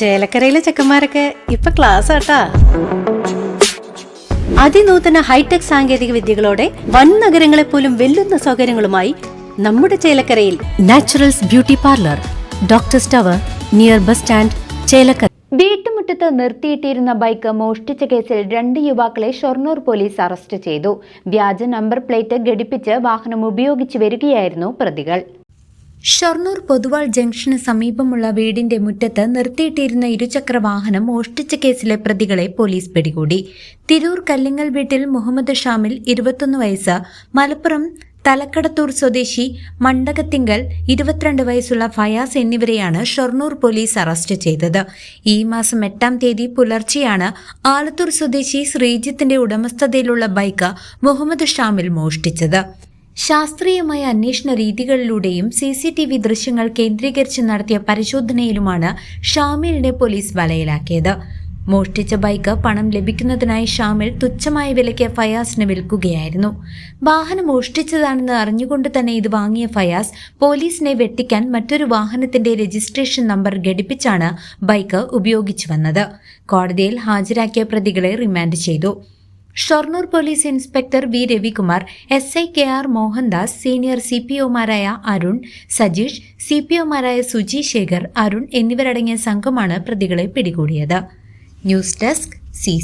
ചേലക്കരയിലെ ചെക്കന്മാരൊക്കെ ഇപ്പൊ ക്ലാസ് ആട്ടാ. അതിനൂതന ഹൈടെക് സാങ്കേതിക വിദ്യകളോടെ വൻ നഗരങ്ങളെ പോലും വെല്ലുന്ന സൗകര്യങ്ങളുമായി നമ്മുടെ ചേലക്കരയിൽ നാച്ചുറൽസ് ബ്യൂട്ടി പാർലർ ഡോക്ടർ സ്റ്റവർ നിയർ ബസ് സ്റ്റാൻഡ് ചേലക്കര. വീട്ടുമുറ്റത്ത് നിർത്തിയിട്ടിരുന്ന ബൈക്ക് മോഷ്ടിച്ച കേസിൽ രണ്ട് യുവാക്കളെ ഷൊർണൂർ പോലീസ് അറസ്റ്റ് ചെയ്തു. വ്യാജ നമ്പർ പ്ലേറ്റ് ഘടിപ്പിച്ച് വാഹനം ഉപയോഗിച്ചു വരികയായിരുന്നു പ്രതികൾ. ഷൊർണൂർ പൊതുവാൾ ജംഗ്ഷന് സമീപമുള്ള വീടിന്റെ മുറ്റത്ത് നിർത്തിയിട്ടിരുന്ന ഇരുചക്ര വാഹനം മോഷ്ടിച്ച കേസിലെ പ്രതികളെ പോലീസ് പിടികൂടി. തിരൂർ കല്ലിങ്ങൽ വീട്ടിൽ മുഹമ്മദ് ഷാമിൽ ഇരുപത്തൊന്ന് വയസ്സ് മലപ്പുറം തലക്കടത്തൂർ സ്വദേശി മണ്ടകത്തിങ്കൽ ഇരുപത്തിരണ്ട് വയസ്സുള്ള ഫയാസ് എന്നിവരെയാണ് ഷൊർണൂർ പോലീസ് അറസ്റ്റ് ചെയ്തത്. ഈ മാസം എട്ടാം തീയതി പുലർച്ചെയാണ് ആലത്തൂർ സ്വദേശി ശ്രീജിത്തിന്റെ ഉടമസ്ഥതയിലുള്ള ബൈക്ക് മുഹമ്മദ് ഷാമിൽ മോഷ്ടിച്ചത്. ശാസ്ത്രീയമായ അന്വേഷണ രീതികളിലൂടെയും സി സി ടി വി ദൃശ്യങ്ങൾ കേന്ദ്രീകരിച്ച് നടത്തിയ പരിശോധനയിലുമാണ് ഷാമിലിനെ പോലീസ് വലയിലാക്കിയത്. മോഷ്ടിച്ച ബൈക്ക് പണം ലഭിക്കുന്നതിനായി ഷാമിൽ തുച്ഛമായ വിലയ്ക്ക് ഫയാസിന് വിൽക്കുകയായിരുന്നു. വാഹനം മോഷ്ടിച്ചതാണെന്ന് അറിഞ്ഞുകൊണ്ട് തന്നെ ഇത് വാങ്ങിയ ഫയാസ് പോലീസിനെ വെട്ടിക്കാൻ മറ്റൊരു വാഹനത്തിന്റെ രജിസ്ട്രേഷൻ നമ്പർ ഘടിപ്പിച്ചാണ് ബൈക്ക് ഉപയോഗിച്ചു വന്നത്. കോടതിയിൽ ഹാജരാക്കിയ പ്രതികളെ റിമാൻഡ് ചെയ്തു. Shoranur police inspector V Ravikumar S I K R Mohandas senior C P ഒമാരായ Arun Sajeesh C P ഒമാരായ സുജി ശേഖർ അരുൺ എന്നിവരടങ്ങിയ സംഘമാണ് പ്രതികളെ പിടികൂടിയത്. News desk C